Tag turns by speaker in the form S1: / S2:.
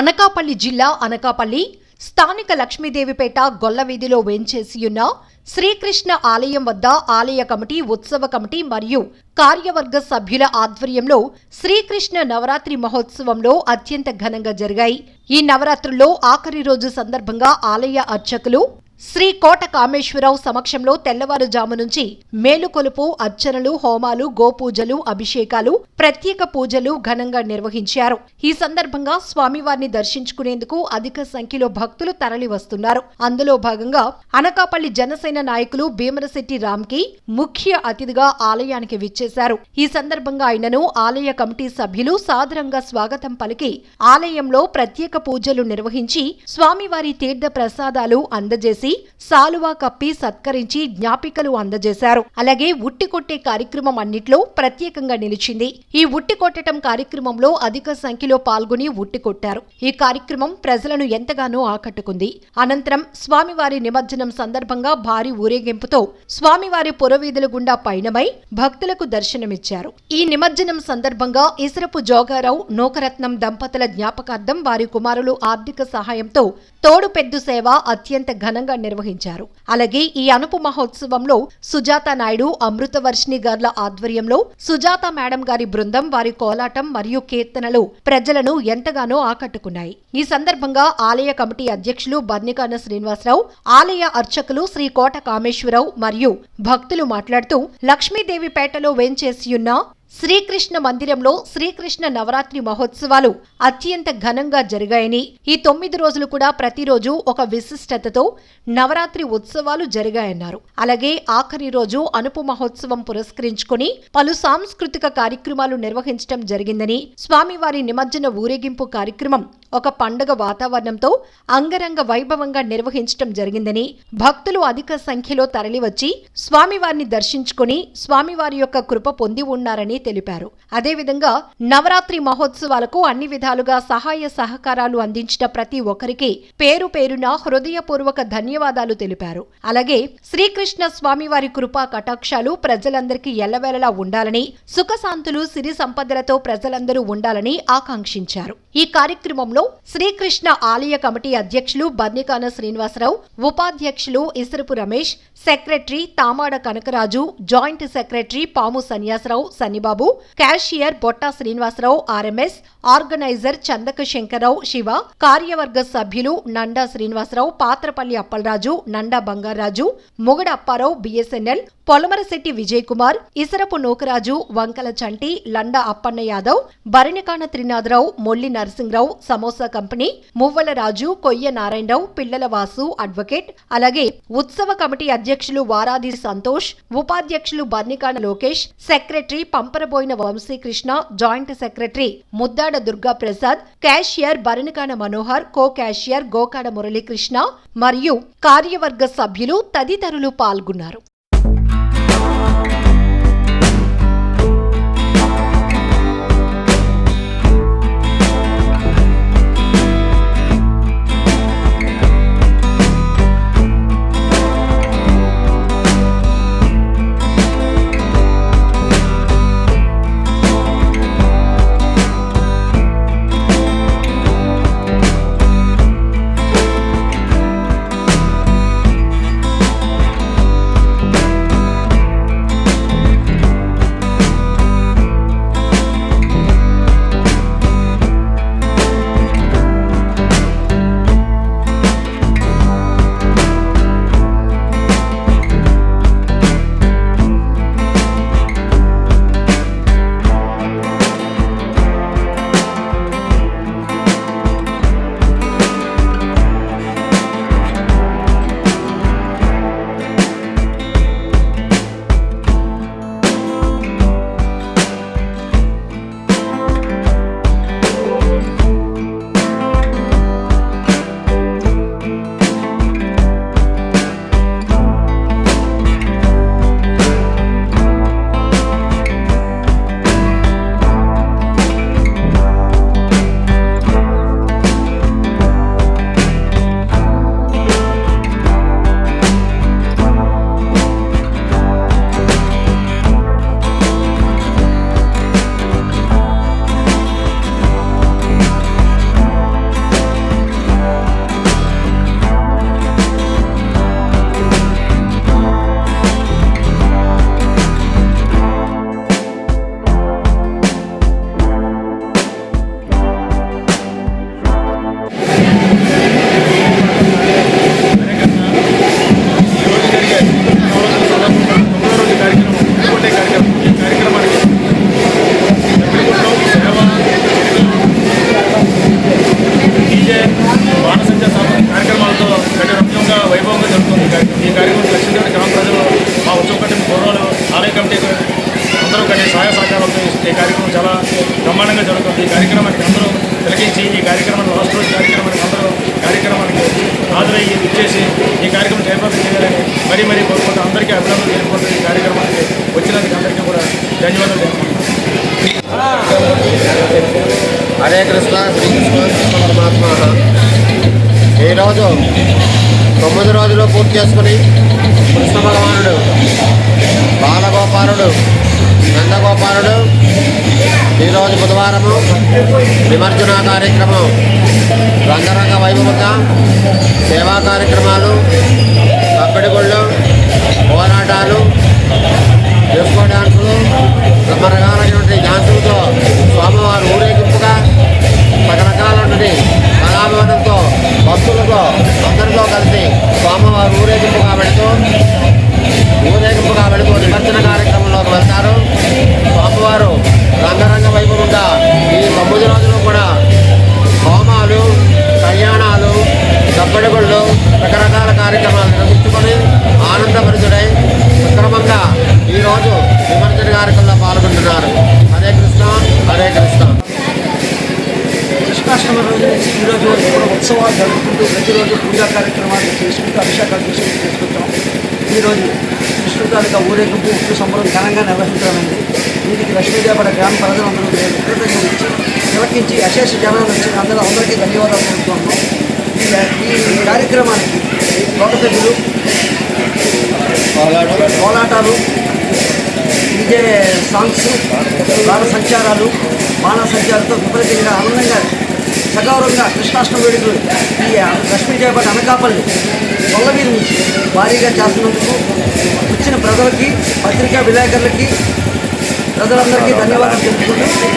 S1: అనకాపల్లి జిల్లా అనకాపల్లి స్థానిక లక్ష్మీదేవిపేట గొల్లవీధిలో వేంచేసియున్న శ్రీకృష్ణ ఆలయం వద్ద ఆలయ కమిటీ ఉత్సవ కమిటీ మరియు కార్యవర్గ సభ్యుల ఆధ్వర్యంలో శ్రీకృష్ణ నవరాత్రి మహోత్సవంలో అత్యంత ఘనంగా జరిగాయి. ఈ నవరాత్రుల్లో ఆఖరి రోజు సందర్భంగా ఆలయ అర్చకులు శ్రీ కోట కామేశ్వరరావు సమక్షంలో తెల్లవారుజాము నుంచి మేలుకొలుపు అర్చనలు హోమాలు గోపూజలు అభిషేకాలు ప్రత్యేక పూజలు ఘనంగా నిర్వహించారు. ఈ సందర్భంగా స్వామివారిని దర్శించుకునేందుకు అధిక సంఖ్యలో భక్తులు తరలి వస్తున్నారు అందులో భాగంగా అనకాపల్లి జనసేన నాయకులు భీమరశెట్టి రామ్కి ముఖ్య అతిథిగా ఆలయానికి విచ్చేశారు. ఈ సందర్భంగా ఆయనను ఆలయ కమిటీ సభ్యులు సాదరంగా స్వాగతం పలికి ఆలయంలో ప్రత్యేక పూజలు నిర్వహించి స్వామివారి తీర్థ ప్రసాదాలు అందజేసి సాలువా కప్పి సత్కరించి జ్ఞాపికలు అందజేశారు. అలాగే ఉట్టి కొట్టే కార్యక్రమం అన్నిట్లో ప్రత్యేకంగా నిలిచింది. ఈ ఉట్టి కొట్టడం కార్యక్రమంలో అధిక సంఖ్యలో పాల్గొని ఉట్టి కొట్టారు. ఈ కార్యక్రమం ప్రజలను ఎంతగానో ఆకట్టుకుంది. అనంతరం స్వామివారి నిమజ్జనం సందర్భంగా భారీ ఊరేగింపుతో స్వామివారి పురవీధుల గుండా పయనమై భక్తులకు దర్శనమిచ్చారు. ఈ నిమజ్జనం సందర్భంగా ఇసరపు జోగారావు నూకరత్నం దంపతుల జ్ఞాపకార్థం వారి కుమారులు ఆర్థిక సహాయంతో తోడు పెద్దు సేవ అత్యంత ఘనంగా నిర్వహించారు. అలాగే ఈ అనుపు మహోత్సవంలో సుజాత నాయుడు అమృతవర్షిణి గార్ల ఆధ్వర్యంలో సుజాత మేడం గారి బృందం వారి కోలాటం మరియు కీర్తనలు ప్రజలను ఎంతగానో ఆకట్టుకున్నాయి. ఈ సందర్భంగా ఆలయ కమిటీ అధ్యక్షులు బర్నికాన శ్రీనివాసరావు ఆలయ అర్చకులు శ్రీ కోట కామేశ్వరరావు మరియు భక్తులు మాట్లాడుతూ లక్ష్మీదేవిపేటలో వేంచేసియున్న శ్రీకృష్ణ మందిరంలో శ్రీకృష్ణ నవరాత్రి మహోత్సవాలు అత్యంత ఘనంగా జరిగాయని ఈ తొమ్మిది రోజులు కూడా ప్రతిరోజు ఒక విశిష్టతతో నవరాత్రి ఉత్సవాలు జరిగాయన్నారు. అలాగే ఆఖరి రోజు అనుపు మహోత్సవం పురస్కరించుకుని పలు సాంస్కృతిక కార్యక్రమాలు నిర్వహించడం జరిగిందని స్వామివారి నిమజ్జన ఊరేగింపు కార్యక్రమం ఒక పండుగ వాతావరణంతో అంగరంగ వైభవంగా నిర్వహించడం జరిగిందని భక్తులు అధిక సంఖ్యలో తరలివచ్చి స్వామివారిని దర్శించుకుని స్వామివారి యొక్క కృప పొంది ఉన్నారని తెలిపారు. అదేవిధంగా నవరాత్రి మహోత్సవాలకు అన్ని విధాలుగా సహాయ సహకారాలు అందించిన ప్రతి ఒక్కరికి పేరు పేరున హృదయపూర్వక ధన్యవాదాలు తెలిపారు. అలాగే శ్రీకృష్ణ స్వామివారి కృపా కటాక్షాలు ప్రజలందరికీ ఎల్లవేళలా ఉండాలని సుఖశాంతులు సిరి సంపదలతో ప్రజలందరూ ఉండాలని ఆకాంక్షించారు. ఈ కార్యక్రమంలో శ్రీకృష్ణ ఆలయ కమిటీ అధ్యక్షులు బర్నికాన శ్రీనివాసరావు ఉపాధ్యక్షులు Isarapu Ramesh secretary Tamada Kanakaraju joint secretary Pamu Sanyasarao Chandrababu cashier Botta Srinivasarao RMS organizer Chandaka Sankararao Siva కార్యవర్గ సభ్యులు నండా శ్రీనివాసరావు పాత్రపల్లి అప్పలరాజు నండా బంగారాజు మొగడ అప్పారావు బిఎస్ఎన్ఎల్ పొలమరశెట్టి విజయ్ కుమార్ ఇసరపు నూకరాజు వంకల చంటి లండా అప్పన్న యాదవ్ భరణికాన త్రినాథరావు మొల్లి నరసింహరావు సమోసా కంపెనీ మువ్వల రాజు కొయ్య నారాయణరావు పిల్లల వాసు అడ్వకేట్ అలాగే ఉత్సవ కమిటీ అధ్యక్షులు వారాది సంతోష్ ఉపాధ్యక్షులు Barnikana Lokesh secretary Pamparaboina Vamsikrishna joint secretary Muddada Durga Prasad cashier Bharanikana Manohar co cashier Gokada Muralikrishna మరియు కార్యవర్గ సభ్యులు తదితరులు పాల్గొన్నారు.
S2: బ్రహ్మాండంగా జరుగుతుంది. ఈ కార్యక్రమానికి అందరూ తిలకించి ఈ కార్యక్రమాన్ని లాస్ట్ రోజు కార్యక్రమానికి అందరూ కార్యక్రమానికి హాజరయ్యి ఇచ్చేసి ఈ కార్యక్రమం జయప్రదం చేయాలని మరీ మరీ కోరుకుంటూ అందరికీ అభినందనలు తెలుపుకుంటూ ఈ కార్యక్రమానికి వచ్చినందుకు అందరికీ కూడా ధన్యవాదాలు తెలుపుకుంటున్నాను.
S3: హరే కృష్ణ శ్రీకృష్ణ కృష్ణ పరమాత్మ. ఈరోజు తొమ్మిది రోజులు పూర్తి చేసుకుని కృష్ణ భగవానుడు బాలగోపాలుడు నందగోపాలుడు రోజు బుధవారము నిమజ్జన కార్యక్రమం. రంగరంగ వైభవంగా సేవా కార్యక్రమాలు కబ్బడి గుళ్ళు పోరాటాలు డిస్కో డాన్సులు రకరకాలైనటువంటి డాన్సులతో రోజు తొమ్మిది రోజులు కూడా హోమాలు కళ్యాణాలు దబ్బడిగుళ్ళు రకరకాల కార్యక్రమాలు నిర్వహించుకొని ఆనందభరితుడై సక్రమంగా ఈరోజు విమర్శన కార్యక్రమంలో పాల్గొంటున్నారు. హరే కృష్ణ హరే కృష్ణ.
S4: కృష్ణాష్టమి రోజు ఈరోజు ఈ రోజు కూడా ఉత్సవాలు జరుపుకుంటూ ప్రతిరోజు పూజా కార్యక్రమాలు చేసుకుంటూ అభిషేకాలు చేసుకుంటూ చేసుకుంటాం. ఈరోజు కృష్ణ తాలూకా ఊరేగింపు ఉప్పు సంబరం ఘనంగా నిర్వహించడమైంది దీనికి లక్ష్మీదేవర గ్రామ ప్రజలందరూ కృతజ్ఞతలు ప్రత్యేకించి అశేష జనాలు వచ్చిన అందరూ అందరికీ ధన్యవాదాలు తెలుపుతున్నాను ఈ ఈ కార్యక్రమానికి తోటపెద్దలు కోలాటాలు డీజే సాంగ్స్ బాల సంచారాలు బాణ సంచారంతో విపరీతంగా ఆనందంగా సగౌరవంగా కృష్ణాష్టమి వేడుకలు ఈ లక్ష్మీ చేపట్టి అనకాపల్లి కొల్లవీరు నుంచి భారీగా చేస్తున్నందుకు వచ్చిన ప్రజలకి పత్రికా విలేకరులకి ప్రజలందరికీ ధన్యవాదాలు తెలుపుకుంటూ